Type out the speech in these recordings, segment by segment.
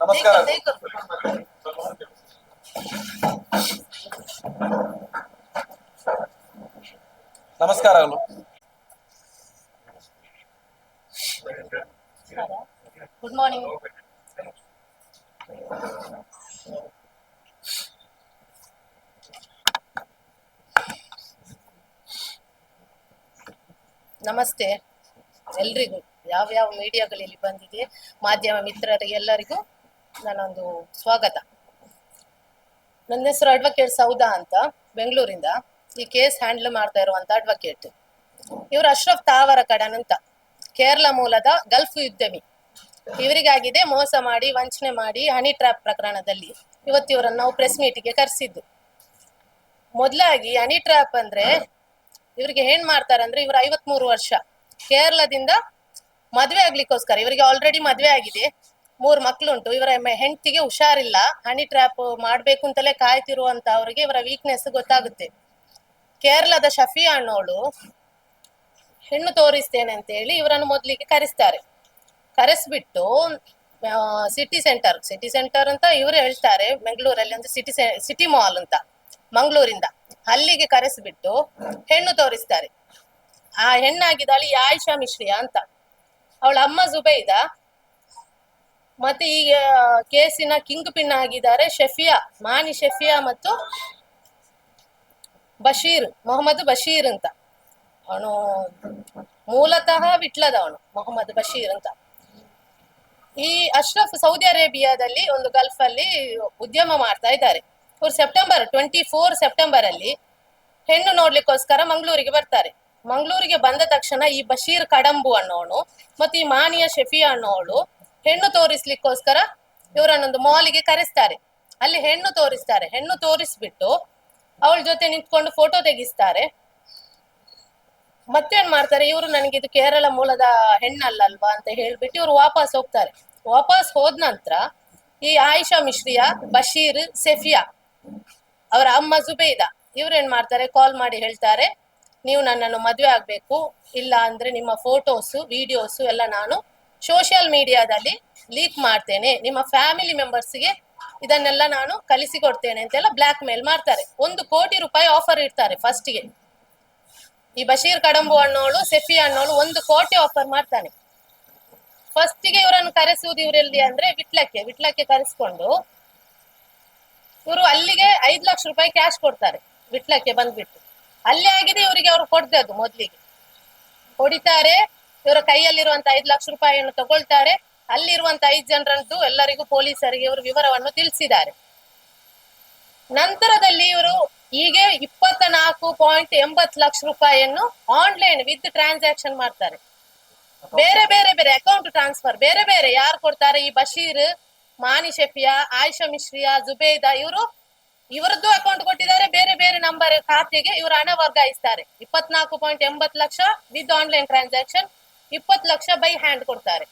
ನಮಸ್ಕಾರ. ನಮಸ್ಕಾರಗಳು good morning. ನಮಸ್ತೆ. ಎಲ್ರಿಗೂ. ಯಾವ ಯಾವ ಮೀಡಿಯಾಗಳಲ್ಲಿ ಬಂದಿದೆ? ಮಾಧ್ಯಮ ಮಿತ್ರರಿಗೆ ಎಲ್ಲರಿಗೂ ನನ್ನೊಂದು ಸ್ವಾಗತ. ನನ್ನ ಹೆಸರು ಅಡ್ವೊಕೇಟ್ ಸೌದಾ ಅಂತ, ಬೆಂಗಳೂರಿಂದ. ಈ ಕೇಸ್ ಹ್ಯಾಂಡಲ್ ಮಾಡ್ತಾ ಇರುವಂತ ಅಡ್ವೊಕೇಟ್ ಇವರು ಅಶ್ರಫ್ ತಾವರ ಕಡನ್ ಅಂತ. ಕೇರಳ ಮೂಲದ ಗಲ್ಫ್ ಉದ್ಯಮಿ. ಇವರಿಗಾಗಿದೆ ಮೋಸ ಮಾಡಿ, ವಂಚನೆ ಮಾಡಿ ಹನಿ ಟ್ರ್ಯಾಪ್ ಪ್ರಕರಣದಲ್ಲಿ. ಇವತ್ತು ಇವರನ್ನು ನಾವು ಪ್ರೆಸ್ ಮೀಟಿಗೆ ಕರೆಸಿದ್ದು. ಮೊದಲಾಗಿ ಹನಿ ಟ್ರ್ಯಾಪ್ ಅಂದ್ರೆ ಇವರಿಗೆ ಏನ್ ಮಾಡ್ತಾರೆ ಅಂದ್ರೆ ಇವರು ಐವತ್ಮೂರು ವರ್ಷ. ಕೇರಳದಿಂದ ಮದ್ವೆ ಆಗ್ಲಿಕ್ಕೋಸ್ಕರ, ಇವರಿಗೆ ಆಲ್ರೆಡಿ ಮದ್ವೆ ಆಗಿದೆ. ಮೂರ್ ಮಕ್ಳುಂಟು, ಇವರ ಹೆಂಡತಿಗೆ ಹುಷಾರಿಲ್ಲ, ಹನಿ ಟ್ರ್ಯಾಪ್ ಮಾಡ್ಬೇಕು ಅಂತಲೇ ಕಾಯ್ತಿರುವಂತ ಅವರಿಗೆ ಇವರ ವೀಕ್ನೆಸ್ ಗೊತ್ತಾಗುತ್ತೆ. ಕೇರಳದ ಶಫಿ ಅನ್ನೋಳು ಹೆಣ್ಣು ತೋರಿಸ್ತೇನೆ ಅಂತ ಹೇಳಿ ಇವರನ್ನು ಮೊದಲಿಗೆ ಕರೆಸ್ತಾರೆ. ಕರೆಸ್ಬಿಟ್ಟು ಸಿಟಿ ಸೆಂಟರ್ ಸಿಟಿ ಸೆಂಟರ್ ಅಂತ ಇವರು ಹೇಳ್ತಾರೆ, ಬೆಂಗಳೂರಲ್ಲಿ ಒಂದು ಸಿಟಿ ಸಿಟಿ ಮಾಲ್ ಅಂತ, ಮಂಗಳೂರಿಂದ. ಅಲ್ಲಿಗೆ ಕರೆಸ್ಬಿಟ್ಟು ಹೆಣ್ಣು ತೋರಿಸ್ತಾರೆ. ಆ ಹೆಣ್ಣಾಗಿದ್ದಾಳೆ ಆಯಿಷಾ ಮಿಶ್ರಿಯಾ ಅಂತ. ಅವಳ ಅಮ್ಮ ಜುಬೈದ ಮತ್ತೆ ಈಗ ಕೇಸಿನ ಕಿಂಗ್ ಪಿನ್ ಆಗಿದ್ದಾರೆ ಶಫಿಯಾ, ಮಾನಿ ಶಫಿಯಾ ಮತ್ತು ಬಶೀರ್, ಮೊಹಮ್ಮದ್ ಬಶೀರ್ ಅಂತ. ಅವನು ಮೂಲತಃ ವಿಟ್ಲದವನು ಮೊಹಮ್ಮದ್ ಬಶೀರ್ ಅಂತ. ಈ ಅಶ್ರಫ್ ಸೌದಿ ಅರೇಬಿಯಾದಲ್ಲಿ ಒಂದು ಗಲ್ಫ್ ಅಲ್ಲಿ ಉದ್ಯಮ ಮಾಡ್ತಾ ಇದ್ದಾರೆ. ಇವ್ರು ಸೆಪ್ಟೆಂಬರ್ ಟ್ವೆಂಟಿ ಫೋರ್ ಸೆಪ್ಟೆಂಬರ್ ಅಲ್ಲಿ ಹೆಣ್ಣು ನೋಡ್ಲಿಕ್ಕೋಸ್ಕರ ಮಂಗಳೂರಿಗೆ ಬರ್ತಾರೆ. ಮಂಗಳೂರಿಗೆ ಬಂದ ತಕ್ಷಣ ಈ ಬಶೀರ್ ಕಡಂಬು ಅನ್ನೋನು, ಮತ್ತೆ ಈ ಮಾನಿಯ ಶಫಿಯಾ ಅನ್ನೋಳು ಹೆಣ್ಣು ತೋರಿಸ್ಲಿಕ್ಕೋಸ್ಕರ ಇವರನ್ನೊಂದು ಮಾಲಿಗೆ ಕರೆಸ್ತಾರೆ. ಅಲ್ಲಿ ಹೆಣ್ಣು ತೋರಿಸ್ತಾರೆ. ಹೆಣ್ಣು ತೋರಿಸ್ಬಿಟ್ಟು ಅವಳ ಜೊತೆ ನಿಂತ್ಕೊಂಡು ಫೋಟೋ ತೆಗಿಸ್ತಾರೆ. ಮತ್ತೇನ್ ಮಾಡ್ತಾರೆ? ಇವರು ನನಗೆ ಇದು ಕೇರಳ ಮೂಲದ ಹೆಣ್ಣಲ್ಲಲ್ವಾ ಅಂತ ಹೇಳ್ಬಿಟ್ಟು ಇವರು ವಾಪಸ್ ಹೋಗ್ತಾರೆ. ವಾಪಸ್ ಹೋದ ನಂತರ ಈ ಆಯಿಷಾ ಮಿಶ್ರಿಯಾ, ಬಶೀರ್, ಸೆಫಿಯಾ ಅವರ ಅಮ್ಮ ಜುಬೇದ ಇವ್ರೇನ್ ಮಾಡ್ತಾರೆ? ಕಾಲ್ ಮಾಡಿ ಹೇಳ್ತಾರೆ. ನೀವು ನನ್ನನ್ನು ಮದುವೆ ಆಗ್ಬೇಕು. ಇಲ್ಲ ಅಂದ್ರೆ ನಿಮ್ಮ ಫೋಟೋಸು ವಿಡಿಯೋಸು ಎಲ್ಲ ನಾನು ಸೋಷಿಯಲ್ ಮೀಡಿಯಾದಲ್ಲಿ ಲೀಕ್ ಮಾಡ್ತೇನೆ. ನಿಮ್ಮ ಫ್ಯಾಮಿಲಿ ಮೆಂಬರ್ಸ್ಗೆ ಇದನ್ನೆಲ್ಲ ನಾನು ಕಲಿಸಿಕೊಡ್ತೇನೆ ಅಂತೆಲ್ಲ ಬ್ಲ್ಯಾಕ್ ಮೇಲ್ ಮಾಡ್ತಾರೆ. ಒಂದು ಕೋಟಿ ರೂಪಾಯಿ ಆಫರ್ ಇಡ್ತಾರೆ ಫಸ್ಟ್ಗೆ ಈ ಬಶೀರ್ ಕಡಂಬು ಅನ್ನೋಳು ಸೆಫಿ ಅಣ್ಣೋಳು ಒಂದು ಕೋಟಿ ಆಫರ್ ಮಾಡ್ತಾನೆ. ಫಸ್ಟಿಗೆ ಇವರನ್ನು ಕರೆಸುವುದು ಇವರೆಲ್ಲಿ ಅಂದ್ರೆ ವಿಟ್ಲಕ್ಕೆ ವಿಟ್ಲಕ್ಕೆ ಕರೆಸ್ಕೊಂಡು ಇವರು ಅಲ್ಲಿಗೆ ಐದು ಲಕ್ಷ ರೂಪಾಯಿ ಕ್ಯಾಶ್ ಕೊಡ್ತಾರೆ, ವಿಟ್ಲಕ್ಕೆ ಬಂದ್ಬಿಟ್ಟು. ಅಲ್ಲಿ ಆಗಿದೆ ಇವರಿಗೆ ಅವರು ಅದು ಮೊದ್ಲಿಗೆ. ಹೊಡಿತಾರೆ ಇವರ ಕೈಯಲ್ಲಿರುವಂತ ಐದು ಲಕ್ಷ ರೂಪಾಯಿಯನ್ನು ತಗೊಳ್ತಾರೆ. ಅಲ್ಲಿರುವಂತ ಐದು ಜನರದ್ದು ಎಲ್ಲರಿಗೂ ಪೊಲೀಸರಿಗೆ ಇವರು ವಿವರವನ್ನು ತಿಳಿಸಿದ್ದಾರೆ. ನಂತರದಲ್ಲಿ ಇವರು ಹೀಗೆ ಇಪ್ಪತ್ತ ನಾಲ್ಕು ಪಾಯಿಂಟ್ ಎಂಬತ್ತು ಲಕ್ಷ ರೂಪಾಯಿಯನ್ನು ಆನ್ಲೈನ್ ವಿತ್ ಟ್ರಾನ್ಸಾಕ್ಷನ್ ಮಾಡ್ತಾರೆ. ಬೇರೆ ಬೇರೆ ಬೇರೆ ಅಕೌಂಟ್ ಟ್ರಾನ್ಸ್ಫರ್, ಬೇರೆ ಬೇರೆ ಯಾರು ಕೊಡ್ತಾರೆ? ಈ ಬಶೀರ್ ಮಾನಿ ಶೆಫಿಯಾ, ಆಯಿಷಾ ಮಿಶ್ರಿಯಾ ಜುಬೇದಾ ಇವರು ಇವರದ್ದು ಅಕೌಂಟ್ ಕೊಟ್ಟಿದ್ದಾರೆ. ಬೇರೆ ಬೇರೆ ನಂಬರ್ ಖಾತೆಗೆ ಇವರು ಹಣ ವರ್ಗಾಯಿಸ್ತಾರೆ. ಇಪ್ಪತ್ನಾಲ್ಕು ಪಾಯಿಂಟ್ ಎಂಬತ್ತು ಲಕ್ಷ ವಿತ್ ಆನ್ಲೈನ್ ಟ್ರಾನ್ಸಾಕ್ಷನ್. ಇಪ್ಪತ್ತು ಲಕ್ಷ ಬೈ ಹ್ಯಾಂಡ್ ಕೊಡ್ತಾರೆ.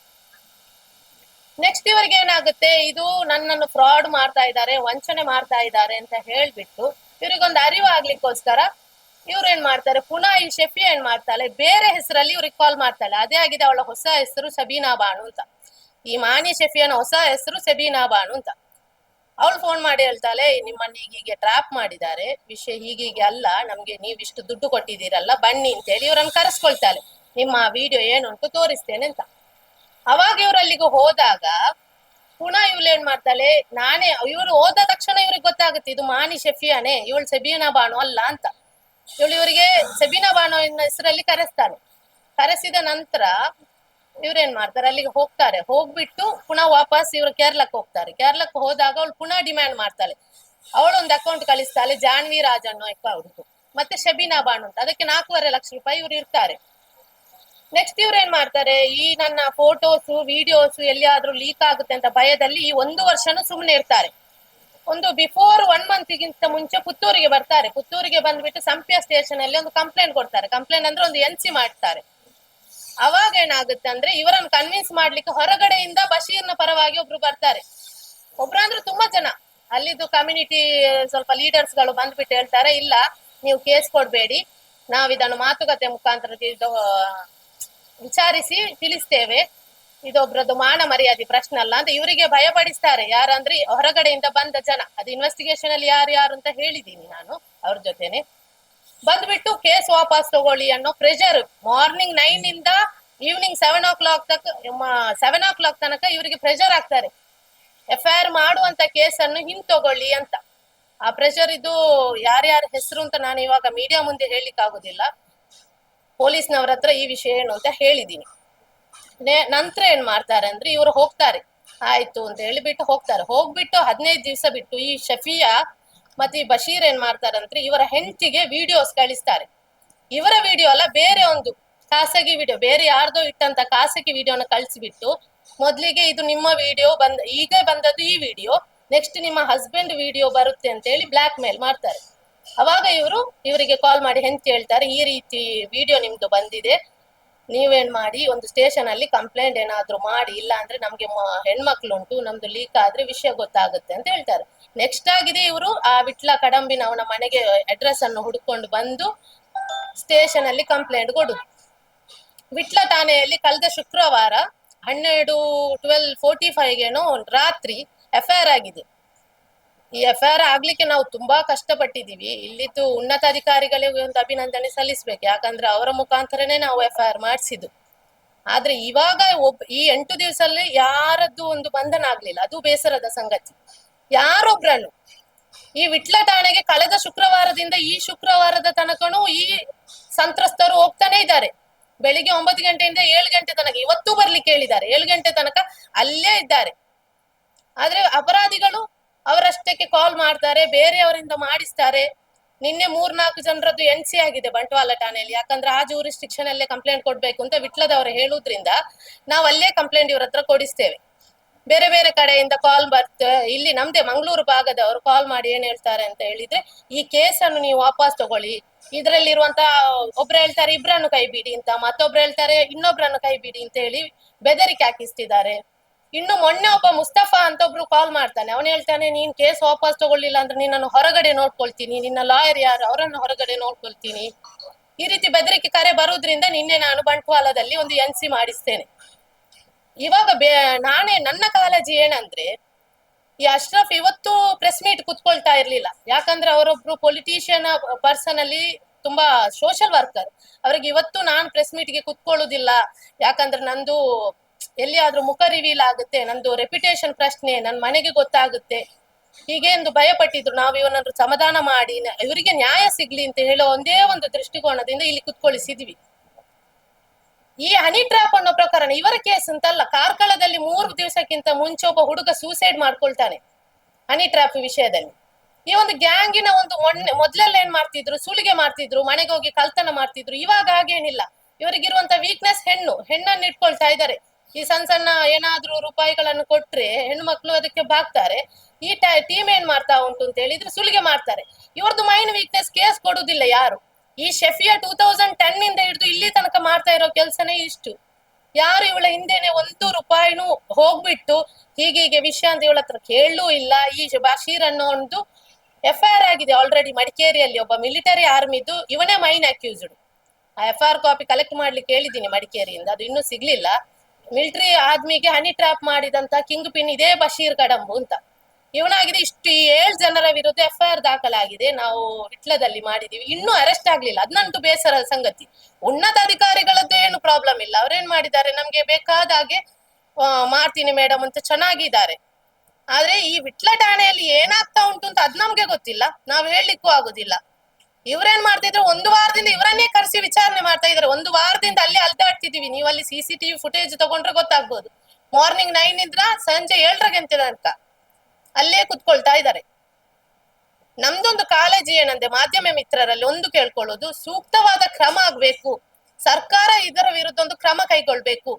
ನೆಕ್ಸ್ಟ್ ಇವರಿಗೆ ಏನಾಗುತ್ತೆ? ಇದು ನನ್ನನ್ನು ಫ್ರಾಡ್ ಮಾಡ್ತಾ ಇದ್ದಾರೆ, ವಂಚನೆ ಮಾಡ್ತಾ ಇದ್ದಾರೆ ಅಂತ ಹೇಳ್ಬಿಟ್ಟು ಇವರಿಗೊಂದು ಅರಿವು ಆಗ್ಲಿಕ್ಕೋಸ್ಕರ ಇವ್ರು ಏನ್ ಮಾಡ್ತಾರೆ? ಪುನಃ ಈ ಶೆಫಿ ಏನ್ ಮಾಡ್ತಾಳೆ? ಬೇರೆ ಹೆಸರಲ್ಲಿ ಇವ್ರಿಗೆ ಕಾಲ್ ಮಾಡ್ತಾಳೆ. ಅದೇ ಆಗಿದೆ ಅವಳ ಹೊಸ ಹೆಸರು ಸಬೀನಾ ಬಾಣು ಅಂತ. ಈ ಮಾನಿ ಶೆಫಿಯನ ಹೊಸ ಹೆಸರು ಸಬೀನಾ ಬಾನು ಅಂತ. ಅವಳು ಫೋನ್ ಮಾಡಿ ಹೇಳ್ತಾಳೆ, ನಿಮ್ಮನ್ನ ಹೀಗೀಗೆ ಟ್ರಾಪ್ ಮಾಡಿದ್ದಾರೆ. ವಿಷಯ ಹೀಗೀಗೆ ಅಲ್ಲ, ನಮ್ಗೆ ನೀವಿಷ್ಟು ದುಡ್ಡು ಕೊಟ್ಟಿದ್ದೀರಲ್ಲ, ಬನ್ನಿ ಅಂತೇಳಿ ಇವ್ರನ್ನ ಕರೆಸ್ಕೊಳ್ತಾಳೆ. ನಿಮ್ಮ ವಿಡಿಯೋ ಏನು ಏನುಂಟು ತೋರಿಸ್ತೇನೆ ಅಂತ. ಅವಾಗ ಇವ್ರು ಅಲ್ಲಿಗೆ ಹೋದಾಗ ಪುನಃ ಇವ್ಳು ಏನ್ ಮಾಡ್ತಾಳೆ, ನಾನೇ ಇವ್ರು ಹೋದ ತಕ್ಷಣ ಇವ್ರಿಗೆ ಗೊತ್ತಾಗುತ್ತೆ, ಇದು ಮಾನಿ ಶೆಫಿಯಾನೆ, ಇವಳು ಸಬೀನಾ ಬಾಣು ಅಲ್ಲ ಅಂತ. ಇವಳು ಇವರಿಗೆ ಸಬೀನಾ ಬಾಣು ಹೆಸರಲ್ಲಿ ಕರೆಸ್ತಾನೆ. ಕರೆಸಿದ ನಂತರ ಇವ್ರೇನ್ ಮಾಡ್ತಾರೆ, ಅಲ್ಲಿಗೆ ಹೋಗ್ತಾರೆ. ಹೋಗ್ಬಿಟ್ಟು ಪುನಃ ವಾಪಸ್ ಇವ್ರು ಕೇರಳಕ್ಕೆ ಹೋಗ್ತಾರೆ. ಕೇರಳಕ್ಕೆ ಹೋದಾಗ ಅವಳು ಪುನಃ ಡಿಮ್ಯಾಂಡ್ ಮಾಡ್ತಾಳೆ. ಅವಳೊಂದು ಅಕೌಂಟ್ ಕಳಿಸ್ತಾಳೆ, ಜಾನ್ವಿ ರಾಜ್ ಅನ್ನೋ ಅಕೌಂಟ್ ಮತ್ತೆ ಶಬೀನಾ ಬಾಣು ಅಂತ. ಅದಕ್ಕೆ ನಾಲ್ಕೂವರೆ ಲಕ್ಷ ರೂಪಾಯಿ ಇವ್ರು ಇರ್ತಾರೆ ನೆಕ್ಸ್ಟ್ ಇವ್ರು ಏನ್ ಮಾಡ್ತಾರೆ? ಈ ನನ್ನ ಫೋಟೋಸ್ ವಿಡಿಯೋಸ್ ಎಲ್ಲಿಯಾದ್ರೂ ಲೀಕ್ ಆಗುತ್ತೆ ಅಂತ ಭಯದಲ್ಲಿ ಈ ಒಂದು ವರ್ಷನೂ ಸುಮ್ಮನೆ ಇರ್ತಾರೆ. ಒಂದು ಬಿಫೋರ್ ಒನ್ ಮಂತ್ಗಿಂತ ಮುಂಚೆ ಪುತ್ತೂರಿಗೆ ಬರ್ತಾರೆ. ಪುತ್ತೂರಿಗೆ ಬಂದ್ಬಿಟ್ಟು ಸಂಪ್ಯ ಸ್ಟೇಷನ್ ಅಲ್ಲಿ ಒಂದು ಕಂಪ್ಲೇಂಟ್ ಕೊಡ್ತಾರೆ. ಕಂಪ್ಲೇಂಟ್ ಅಂದ್ರೆ ಒಂದು ಎನ್ ಸಿ ಮಾಡ್ತಾರೆ. ಅವಾಗ ಏನಾಗುತ್ತೆ ಅಂದ್ರೆ ಇವರನ್ನ ಕನ್ವಿನ್ಸ್ ಮಾಡ್ಲಿಕ್ಕೆ ಹೊರಗಡೆಯಿಂದ ಬಶೀರ್ನ ಪರವಾಗಿ ಒಬ್ರು ಬರ್ತಾರೆ. ಒಬ್ರು ಅಂದ್ರೆ ತುಂಬಾ ಜನ. ಅಲ್ಲಿದ್ದು ಕಮ್ಯುನಿಟಿ ಸ್ವಲ್ಪ ಲೀಡರ್ಸ್ಗಳು ಬಂದ್ಬಿಟ್ಟು ಹೇಳ್ತಾರೆ, ಇಲ್ಲ, ನೀವು ಕೇಸ್ ಕೊಡ್ಬೇಡಿ. ನಾವ್ ಇದನ್ನು ಮಾತುಕತೆ ಮುಖಾಂತರ ವಿಚಾರಿಸಿ ತಿಳಿಸ್ತೇವೆ. ಇದೊಬ್ರದ್ದು ಮಾನ ಮರ್ಯಾದೆ ಪ್ರಶ್ನೆ ಅಲ್ಲ ಅಂತ ಇವರಿಗೆ ಭಯಪಡಿಸ್ತಾರೆ. ಯಾರಂದ್ರೆ ಹೊರಗಡೆಯಿಂದ ಬಂದ ಜನ. ಅದು ಇನ್ವೆಸ್ಟಿಗೇಷನ್ ಅಲ್ಲಿ ಯಾರು ಯಾರು ಅಂತ ಹೇಳಿದೀನಿ ನಾನು ಅವ್ರ ಜೊತೆನೆ. ಬಂದ್ಬಿಟ್ಟು ಕೇಸ್ ವಾಪಸ್ ತಗೊಳ್ಳಿ ಅನ್ನೋ ಪ್ರೆಷರ್ ಮಾರ್ನಿಂಗ್ ನೈನ್ ಇಂದ ಈವ್ನಿಂಗ್ ಸೆವೆನ್ ಓ ಕ್ಲಾಕ್ ತನಕ ಸೆವೆನ್ ಓ ಕ್ಲಾಕ್ ತನಕ ಇವರಿಗೆ ಪ್ರೆಷರ್ ಆಗ್ತಾರೆ. ಎಫ್ ಐ ಆರ್ ಮಾಡುವಂತ ಕೇಸನ್ನು ಹಿಂತಗೊಳ್ಳಿ ಅಂತ. ಆ ಪ್ರೆಷರ್ ಇದು ಯಾರ್ಯಾರ ಹೆಸರು ಅಂತ ನಾನು ಇವಾಗ ಮೀಡಿಯಾ ಮುಂದೆ ಹೇಳಲಿಕ್ಕೆ ಆಗುದಿಲ್ಲ ಪೊಲೀಸ್ನವ್ರ ಹತ್ರ ಈ ವಿಷಯ ಏನು ಅಂತ ಹೇಳಿದೀನಿ. ನೆ- ನಂತರ ಏನ್ ಮಾಡ್ತಾರೆ ಅಂದ್ರೆ ಇವ್ರು ಹೋಗ್ತಾರೆ. ಆಯ್ತು ಅಂತ ಹೇಳಿಬಿಟ್ಟು ಹೋಗ್ತಾರೆ. ಹೋಗ್ಬಿಟ್ಟು ಹದಿನೈದು ದಿವಸ ಬಿಟ್ಟು ಈ ಶಫಿಯಾ ಮತ್ತೆ ಈ ಬಶೀರ್ ಏನ್ ಮಾಡ್ತಾರೆ ಅಂದ್ರೆ ಇವರ ಹೆಂಡತಿಗೆ ವಿಡಿಯೋಸ್ ಕಳಿಸ್ತಾರೆ. ಇವರ ವಿಡಿಯೋ ಅಲ್ಲ ಬೇರೆ ಒಂದು ಖಾಸಗಿ ವಿಡಿಯೋ ಬೇರೆ ಯಾರ್ದೋ ಇಟ್ಟಂತ ಖಾಸಗಿ ವಿಡಿಯೋನ ಕಳಿಸಿಬಿಟ್ಟು ಮೊದ್ಲಿಗೆ ಇದು ನಿಮ್ಮ ವಿಡಿಯೋ ಬಂದ, ಈಗ ಬಂದದ್ದು ಈ ವಿಡಿಯೋ ನೆಕ್ಸ್ಟ್ ನಿಮ್ಮ ಹಸ್ಬೆಂಡ್ ವಿಡಿಯೋ ಬರುತ್ತೆ ಅಂತ ಹೇಳಿ ಬ್ಲಾಕ್ ಮೇಲ್ ಮಾಡ್ತಾರೆ. ಅವಾಗ ಇವರು ಇವರಿಗೆ ಕಾಲ್ ಮಾಡಿ ಹೆಂಡತಿ ಹೇಳ್ತಾರೆ ಈ ರೀತಿ ವಿಡಿಯೋ ನಿಮ್ದು ಬಂದಿದೆ. ನೀವೇನ್ ಮಾಡಿ, ಒಂದು ಸ್ಟೇಷನ್ ಅಲ್ಲಿ ಕಂಪ್ಲೇಂಟ್ ಏನಾದ್ರು ಮಾಡಿ, ಇಲ್ಲ ಅಂದ್ರೆ ನಮ್ಗೆ ಹೆಣ್ಮಕ್ಳು ಉಂಟು ನಮ್ದು ಲೀಕ್ ಆದ್ರೆ ವಿಷಯ ಗೊತ್ತಾಗುತ್ತೆ ಅಂತ ಹೇಳ್ತಾರೆ. ನೆಕ್ಸ್ಟ್ ಆಗಿದೆ ಇವರು, ಆ ವಿಟ್ಲ ಕಡಂಬಿನ ಅವನ ಮನೆಗೆ ಅಡ್ರೆಸ್ ಅನ್ನು ಹುಡ್ಕೊಂಡು ಬಂದು ಸ್ಟೇಷನ್ ಅಲ್ಲಿ ಕಂಪ್ಲೇಂಟ್ ಕೊಡು. ವಿಟ್ಲ ಠಾಣೆಯಲ್ಲಿ ಕಳೆದ ಶುಕ್ರವಾರ ಹನ್ನೆರಡು ಟ್ವೆಲ್ ಫೋರ್ಟಿ ಫೈವ್ಗೆನೋ ರಾತ್ರಿ ಎಫ್ಐಆರ್ ಆಗಿದೆ. ಈ ಎಫ್ ಆರ್ ಆಗ್ಲಿಕ್ಕೆ ನಾವು ತುಂಬಾ ಕಷ್ಟಪಟ್ಟಿದೀವಿ ಇಲ್ಲಿದ್ದು ಉನ್ನತಾಧಿಕಾರಿಗಳಿಗೆ ಒಂದು ಅಭಿನಂದನೆ ಸಲ್ಲಿಸ್ಬೇಕು. ಯಾಕಂದ್ರೆ ಅವರ ಮುಖಾಂತರನೇ ನಾವು ಎಫ್ ಆರ್ ಮಾಡಿಸಿದ್ದು. ಆದ್ರೆ ಇವಾಗ ಒಬ್, ಈ ಎಂಟು ದಿವಸದಲ್ಲಿ ಯಾರದ್ದು ಒಂದು ಬಂಧನ ಆಗ್ಲಿಲ್ಲ. ಅದು ಬೇಸರದ ಸಂಗತಿ. ಯಾರೊಬ್ರನ್ನು? ಈ ವಿಟ್ಲ ಠಾಣೆಗೆ ಕಳೆದ ಶುಕ್ರವಾರದಿಂದ ಈ ಶುಕ್ರವಾರದ ತನಕನೂ ಈ ಸಂತ್ರಸ್ತರು ಹೋಗ್ತಾನೆ ಇದ್ದಾರೆ. ಬೆಳಿಗ್ಗೆ ಒಂಬತ್ತು ಗಂಟೆಯಿಂದ ಏಳು ಗಂಟೆ ತನಕ, ಇವತ್ತು ಬರ್ಲಿಕ್ಕೆ ಹೇಳಿದ್ದಾರೆ. ಏಳು ಗಂಟೆ ತನಕ ಅಲ್ಲೇ ಇದ್ದಾರೆ. ಆದ್ರೆ ಅಪರಾಧಿಗಳು ಅವರಷ್ಟಕ್ಕೆ ಕಾಲ್ ಮಾಡ್ತಾರೆ, ಬೇರೆಯವರಿಂದ ಮಾಡಿಸ್ತಾರೆ. ನಿನ್ನೆ ಮೂರ್ನಾಲ್ಕು ಜನರದ್ದು ಎನ್ ಸಿ ಆಗಿದೆ ಬಂಟ್ವಾಳ ಠಾಣೆಯಲ್ಲಿ. ಯಾಕಂದ್ರೆ ಆ ಜೂರಿಸ್ಟಿಕ್ಷನ್ ಅಲ್ಲೇ ಕಂಪ್ಲೇಂಟ್ ಕೊಡ್ಬೇಕು ಅಂತ ವಿಟ್ಲದವರು ಹೇಳುದ್ರಿಂದ ನಾವು ಅಲ್ಲೇ ಕಂಪ್ಲೇಂಟ್ ಇವ್ರ ಹತ್ರ ಕೊಡಿಸ್ತೇವೆ. ಬೇರೆ ಬೇರೆ ಕಡೆಯಿಂದ ಕಾಲ್ ಬರ್ತ, ಇಲ್ಲಿ ನಮ್ದೇ ಮಂಗಳೂರು ಭಾಗದವರು ಕಾಲ್ ಮಾಡಿ ಏನ್ ಹೇಳ್ತಾರೆ ಅಂತ ಹೇಳಿದ್ರೆ, ಈ ಕೇಸನ್ನು ನೀವು ವಾಪಸ್ ತಗೊಳ್ಳಿ. ಇದ್ರಲ್ಲಿರುವಂತ ಒಬ್ರು ಹೇಳ್ತಾರೆ, ಇಬ್ರನ್ನು ಕೈ ಬಿಡಿ ಅಂತ, ಮತ್ತೊಬ್ರು ಹೇಳ್ತಾರೆ, ಇನ್ನೊಬ್ರನ್ನು ಕೈ ಬಿಡಿ ಅಂತ ಹೇಳಿ ಬೆದರಿಕೆ ಹಾಕಿಸ್ತಿದ್ದಾರೆ. ಇನ್ನು ಮೊನ್ನೆ ಒಬ್ಬ ಮುಸ್ತಫಾ ಅಂತ ಒಬ್ರು ಕಾಲ್ ಮಾಡ್ತಾನೆ. ಅವನು ಹೇಳ್ತಾನೆ, ನೀನ್ ಕೇಸ್ ವಾಪಸ್ ತಗೊಳ್ಳಿಲ್ಲ ಅಂದ್ರೆ ನಿನ್ನನ್ನು ಹೊರಗಡೆ ನೋಡ್ಕೊಳ್ತೀನಿ. ನಿನ್ನ ಲಾಯರ್ ಯಾರು? ಅವರನ್ನು ಹೊರಗಡೆ ನೋಡ್ಕೊಳ್ತೀನಿ. ಈ ರೀತಿ ಬೆದರಿಕೆ ಕರೆ ಬರೋದ್ರಿಂದ ನಿನ್ನೆ ನಾನು ಬಂಟ್ವಾಳದಲ್ಲಿ ಒಂದು ಎನ್ ಸಿ ಮಾಡಿಸ್ತೇನೆ. ಇವಾಗ ನಾನೇ ನನ್ನ ಕಾಳಜಿ ಏನಂದ್ರೆ, ಈ ಅಶ್ರಫ್ ಇವತ್ತು ಪ್ರೆಸ್ ಮೀಟ್ ಕುತ್ಕೊಳ್ತಾ ಇರ್ಲಿಲ್ಲ. ಯಾಕಂದ್ರೆ ಅವರೊಬ್ರು ಪೊಲಿಟಿಷಿಯನ್ ಪರ್ಸನ್ ಅಲ್ಲಿ ತುಂಬಾ ಸೋಷಿಯಲ್ ವರ್ಕರ್ ಅವ್ರಿಗೆ ಇವತ್ತು ನಾನು ಪ್ರೆಸ್ ಮೀಟ್ಗೆ ಕುತ್ಕೊಳ್ಳುದಿಲ್ಲ. ಯಾಕಂದ್ರೆ ನಂದು ಎಲ್ಲಿಯಾದ್ರೂ ಮುಖ ರಿವೀಲ್ ಆಗುತ್ತೆ, ನಂದು ರೆಪ್ಯುಟೇಷನ್ ಪ್ರಶ್ನೆ ನನ್ನ ಮನೆಗೆ ಗೊತ್ತಾಗುತ್ತೆ. ಹೀಗೆ ಎಂದು ಭಯಪಟ್ಟಿದ್ರು. ನಾವು ಇವನನ್ನು ಸಮಾಧಾನ ಮಾಡಿ ಇವರಿಗೆ ನ್ಯಾಯ ಸಿಗ್ಲಿ ಅಂತ ಹೇಳೋ ಒಂದೇ ಒಂದು ದೃಷ್ಟಿಕೋನದಿಂದ ಇಲ್ಲಿ ಕುತ್ಕೊಳಿಸಿದ್ವಿ. ಈ ಹನಿ ಟ್ರಾಪ್ ಅನ್ನೋ ಪ್ರಕರಣ ಇವರ ಕೇಸ್ ಅಂತಲ್ಲ, ಕಾರ್ಕಳದಲ್ಲಿ ಮೂರು ದಿವಸಕ್ಕಿಂತ ಮುಂಚೆ ಒಬ್ಬ ಹುಡುಗ ಸೂಸೈಡ್ ಮಾಡ್ಕೊಳ್ತಾನೆ ಹನಿ ಟ್ರಾಪ್ ವಿಷಯದಲ್ಲಿ. ಈ ಒಂದು ಗ್ಯಾಂಗಿನ ಒಂದು ಮೊನ್ನೆ ಮೊದ್ಲೆಲ್ಲ ಏನ್ ಮಾಡ್ತಿದ್ರು? ಸುಲಿಗೆ ಮಾಡ್ತಿದ್ರು ಮನೆಗೆ ಹೋಗಿ ಕಲ್ತನ ಮಾಡ್ತಿದ್ರು. ಇವಾಗ ಹಾಗೇನಿಲ್ಲ. ಇವರಿಗಿರುವಂತ ವೀಕ್ನೆಸ್ ಹೆಣ್ಣು. ಹೆಣ್ಣನ್ನು ಇಟ್ಕೊಳ್ತಾ ಇದ್ದಾರೆ. ಈ ಸಣ್ಣ ಸಣ್ಣ ಏನಾದ್ರೂ ರೂಪಾಯಿಗಳನ್ನು ಕೊಟ್ರೆ ಹೆಣ್ಣು ಮಕ್ಕಳು ಅದಕ್ಕೆ ಬಾಗ್ತಾರೆ. ಈ ಟೀಮ್ ಏನ್ ಮಾಡ್ತಾ ಉಂಟು ಅಂತ ಹೇಳಿದ್ರೆ ಸುಲಿಗೆ ಮಾಡ್ತಾರೆ. ಇವ್ರದ್ದು ಮೈನ್ ವೀಕ್ನೆಸ್ ಕೇಸ್ ಕೊಡುದಿಲ್ಲ ಯಾರು. ಈ ಶೆಫಿಯಾ ಟೂ ತೌಸಂಡ್ ಟೆನ್ ಇಂದ ಹಿಡಿದು ಇಲ್ಲಿ ತನಕ ಮಾಡ್ತಾ ಇರೋ ಕೆಲ್ಸನೇ ಇಷ್ಟು. ಯಾರು ಇವಳ ಹಿಂದೆನೆ ಒಂದು ರೂಪಾಯಿನೂ ಹೋಗ್ಬಿಟ್ಟು ಹೀಗೆ ಹೀಗೆ ವಿಷಯ ಅಂತ ಇವಳ ಹತ್ರ ಕೇಳಲೂ ಇಲ್ಲ. ಈ ಬಶೀರ್ ಅನ್ನೋ ಒಂದು ಎಫ್ ಐ ಆರ್ ಆಗಿದೆ ಆಲ್ರೆಡಿ ಮಡಿಕೇರಿಯಲ್ಲಿ ಒಬ್ಬ ಮಿಲಿಟರಿ ಆರ್ಮಿದು ಇವನೇ ಮೈನ್ ಅಕ್ಯೂಸ್ಡ್ ಆ ಎಫ್ ಆರ್ ಕಾಪಿ ಕಲೆಕ್ಟ್ ಮಾಡ್ಲಿಕ್ಕೆ ಹೇಳಿದ್ದೀನಿ ಮಡಿಕೇರಿಯಿಂದ. ಅದು ಇನ್ನೂ ಸಿಗ್ಲಿಲ್ಲ. ಮಿಲಿಟರಿ ಆದ್ಮಿಗೆ ಹನಿ ಟ್ರಾಪ್ ಮಾಡಿದಂತ ಕಿಂಗ್ ಪಿನ್ ಇದೇ ಬಶೀರ್ ಕಡಂಬು ಅಂತ. ಇವನಾಗಿದೆ ಇಷ್ಟು ಏಳು ಜನರ ವಿರುದ್ಧ ಎಫ್ ಐ ಆರ್ ದಾಖಲಾಗಿದೆ. ನಾವು ವಿಟ್ಲದಲ್ಲಿ ಮಾಡಿದೀವಿ. ಇನ್ನೂ ಅರೆಸ್ಟ್ ಆಗ್ಲಿಲ್ಲ. ಅದ್ನಂತೂ ಬೇಸರ ಸಂಗತಿ. ಉನ್ನತ ಅಧಿಕಾರಿಗಳದ್ದು ಏನು ಪ್ರಾಬ್ಲಮ್ ಇಲ್ಲ. ಅವ್ರೇನ್ ಮಾಡಿದ್ದಾರೆ? ನಮ್ಗೆ ಬೇಕಾದ ಹಾಗೆ ಮಾಡ್ತೀನಿ ಮೇಡಮ್ ಅಂತ ಚೆನ್ನಾಗಿದ್ದಾರೆ. ಆದ್ರೆ ಈ ವಿಟ್ಲ ಠಾಣೆಯಲ್ಲಿ ಏನಾಗ್ತಾ ಉಂಟು ಅಂತ ಅದ್ ನಮ್ಗೆ ಗೊತ್ತಿಲ್ಲ. ನಾವ್ ಹೇಳಲಿಕ್ಕೂ ಆಗುದಿಲ್ಲ. ಇವ್ರೇನ್ ಮಾಡ್ತಿದ್ರು? ಒಂದು ವಾರದಿಂದ ಇವರನ್ನೇ ಕರೆಸಿ ವಿಚಾರಣೆ ಮಾಡ್ತಾ ಇದಾರೆ. ಒಂದು ವಾರದಿಂದ ಅಲ್ಲಿ ಅಲ್ದಾಡ್ತಿದೀವಿ ನೀವು ಅಲ್ಲಿ ಸಿ ಸಿ ಟಿವಿ ಫುಟೇಜ್ ತಗೊಂಡ್ರೆ ಗೊತ್ತಾಗ್ಬೋದು. ಮಾರ್ನಿಂಗ್ ನೈನ್ ಇದ್ರ ಸಂಜೆ ಏಳರಗೆ ತನಕ ಅಲ್ಲೇ ಕುತ್ಕೊಳ್ತಾ ಇದ್ದಾರೆ ನಮ್ದೊಂದು ಕಾಳಜಿ ಏನಂದ್ರೆ ಮಾಧ್ಯಮ ಮಿತ್ರರಲ್ಲಿ ಒಂದು ಕೇಳ್ಕೊಳ್ಳೋದು, ಸೂಕ್ತವಾದ ಕ್ರಮ ಆಗ್ಬೇಕು. ಸರ್ಕಾರ ಇದರ ವಿರುದ್ಧ ಒಂದು ಕ್ರಮ ಕೈಗೊಳ್ಬೇಕು.